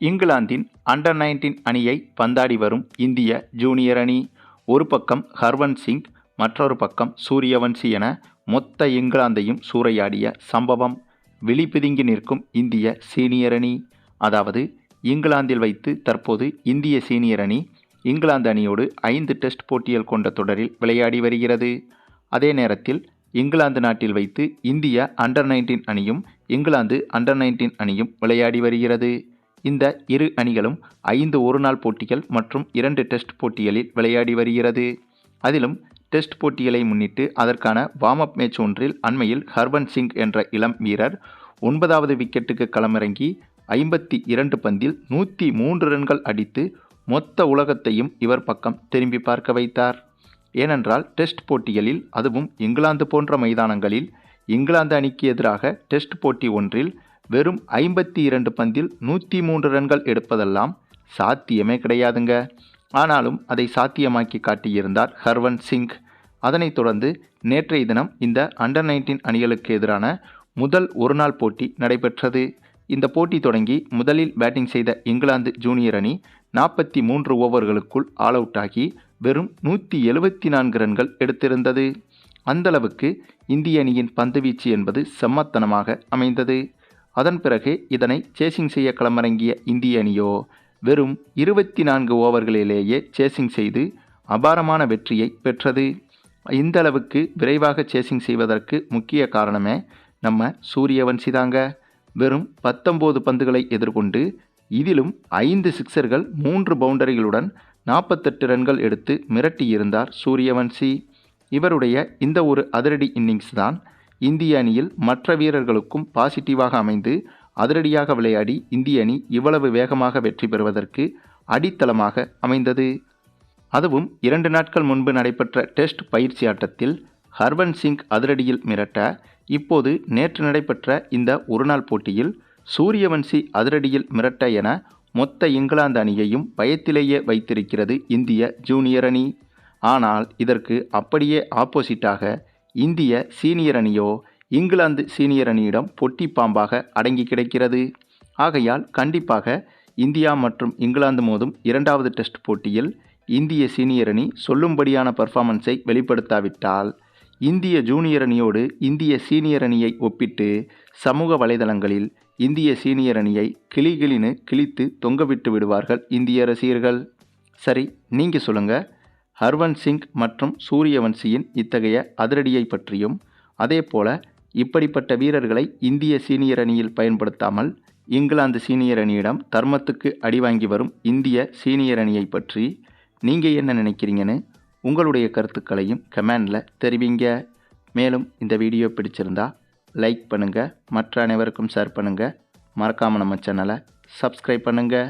இங்கிலாந்தின் under nineteen அணியை பந்தாடி வரும் இந்திய ஜூனியர் அணி. ஒரு பக்கம் ஹர்வன் சிங் மற்றொரு பக்கம் சூரியவன்சி என மொத்த இங்கிலாந்தையும் சூறையாடிய சம்பவம். விழிபிதுங்கி நிற்கும் இந்திய சீனியர் அணி. அதாவது இங்கிலாந்தில் வைத்து தற்போது இந்திய சீனியர் அணி இங்கிலாந்து அணியோடு ஐந்து டெஸ்ட் போட்டிகள் கொண்ட தொடரில் விளையாடி வருகிறது. அதே நேரத்தில் இங்கிலாந்து நாட்டில் வைத்து இந்திய அண்டர் நைன்டீன் அணியும் இங்கிலாந்து அண்டர் நைன்டீன் அணியும் விளையாடி வருகிறது. இந்த இரு அணிகளும் ஐந்து ஒருநாள் போட்டிகள் மற்றும் இரண்டு டெஸ்ட் போட்டிகளில் விளையாடி வருகிறது. அதிலும் டெஸ்ட் போட்டிகளை முன்னிட்டு அதற்கான வார்ம் அப் மேட்ச் ஒன்றில் அண்மையில் ஹர்பன் சிங் என்ற இளம் வீரர் ஒன்பதாவது விக்கெட்டுக்கு களமிறங்கி ஐம்பத்தி இரண்டு பந்தில் நூற்றி மூன்று ரன்கள் அடித்து மொத்த உலகத்தையும் இவர் பக்கம் திரும்பி பார்க்க வைத்தார். ஏனென்றால் டெஸ்ட் போட்டிகளில் அதுவும் இங்கிலாந்து போன்ற மைதானங்களில் இங்கிலாந்து அணிக்கு எதிராக டெஸ்ட் போட்டி ஒன்றில் வெறும் ஐம்பத்தி இரண்டு பந்தில் நூற்றி மூன்று ரன்கள் எடுப்பதெல்லாம் சாத்தியமே கிடையாதுங்க. ஆனாலும் அதை சாத்தியமாக்கி காட்டியிருந்தார் ஹர்வன் சிங். அதனைத் தொடர்ந்து நேற்றைய தினம் இந்த அண்டர் நைன்டீன் அணிகளுக்கு எதிரான முதல் ஒருநாள் போட்டி நடைபெற்றது. இந்த போட்டி தொடங்கி முதலில் பேட்டிங் செய்த இங்கிலாந்து ஜூனியர் அணி நாற்பத்தி மூன்று ஓவர்களுக்குள் ஆல் அவுட் ஆகி வெறும் நூற்றி எழுபத்தி நான்கு ரன்கள் எடுத்திருந்தது. அந்தளவுக்கு இந்திய அணியின் பந்துவீச்சு என்பது செம்மத்தனமாக அமைந்தது. அதன் பிறகு இதனை சேசிங் செய்ய களமிறங்கிய இந்திய அணியோ வெறும் இருபத்தி நான்கு ஓவர்களிலேயே சேசிங் செய்து அபாரமான வெற்றியை பெற்றது. இந்த அளவுக்கு விரைவாக சேசிங் செய்வதற்கு முக்கிய காரணமே நம்ம சூரியவன்சி தாங்க. வெறும் பத்தொம்போது பந்துகளை எதிர்கொண்டு இதிலும் ஐந்து சிக்சர்கள் மூன்று பவுண்டரிகளுடன் நாற்பத்தெட்டு ரன்கள் எடுத்து மிரட்டியிருந்தார் சூரியவன்சி. இவருடைய இந்த ஒரு அதிரடி இன்னிங்ஸ் தான் இந்திய அணியில் மற்ற வீரர்களுக்கும் பாசிட்டிவாக அமைந்து அதிரடியாக விளையாடி இந்திய அணி இவ்வளவு வேகமாக வெற்றி பெறுவதற்கு அடித்தளமாக அமைந்தது. அதுவும் இரண்டு நாட்கள் முன்பு நடைபெற்ற டெஸ்ட் பயிற்சி ஆட்டத்தில் ஹர்பன் சிங் அதிரடியில் மிரட்ட இப்போது நேற்று நடைபெற்ற இந்த ஒருநாள் போட்டியில் சூரியவன்சி அதிரடியில் மிரட்ட என மொத்த இங்கிலாந்து அணியையும் பயத்திலேயே வைத்திருக்கிறது இந்திய ஜூனியர் அணி. ஆனால் இதற்கு அப்படியே ஆப்போசிட்டாக இந்திய சீனியர் அணியோ இங்கிலாந்து சீனியர் அணியிடம் பொட்டி பாம்பாக அடங்கி கிடக்கிறது. ஆகையால் கண்டிப்பாக இந்தியா மற்றும் இங்கிலாந்து மோதும் இரண்டாவது டெஸ்ட் போட்டியில் இந்திய சீனியர் அணி சொல்லும்படியான பர்ஃபார்மன்ஸை வெளிப்படுத்தாவிட்டால் இந்திய ஜூனியர் அணியோடு இந்திய சீனியர் அணியை ஒப்பிட்டு சமூக வலைதளங்களில் இந்திய சீனியர் அணியை கிளிகிளின்னு கிழித்து தொங்கவிட்டு விடுவார்கள் இந்திய ரசிகர்கள். சரி நீங்கள் சொல்லுங்கள் ஹர்வன் சிங் மற்றும் சூரியவன்சியின் இத்தகைய அதிரடியை பற்றியும் அதேபோல இப்படிப்பட்ட வீரர்களை இந்திய சீனியர் அணியில் பயன்படுத்தாமல் இங்கிலாந்து சீனியர் அணியிடம் தர்மத்துக்கு அடிவாங்கி வரும் இந்திய சீனியர் அணியை பற்றி நீங்கள் என்ன நினைக்கிறீங்கன்னு உங்களுடைய கருத்துக்களையும் கமெண்டில் தெரிவிங்க. மேலும் இந்த வீடியோ பிடிச்சிருந்தா லைக் பண்ணுங்கள் மற்ற அனைவருக்கும் ஷேர் பண்ணுங்கள் மறக்காமல் நம்ம சேனலை சப்ஸ்கிரைப் பண்ணுங்கள்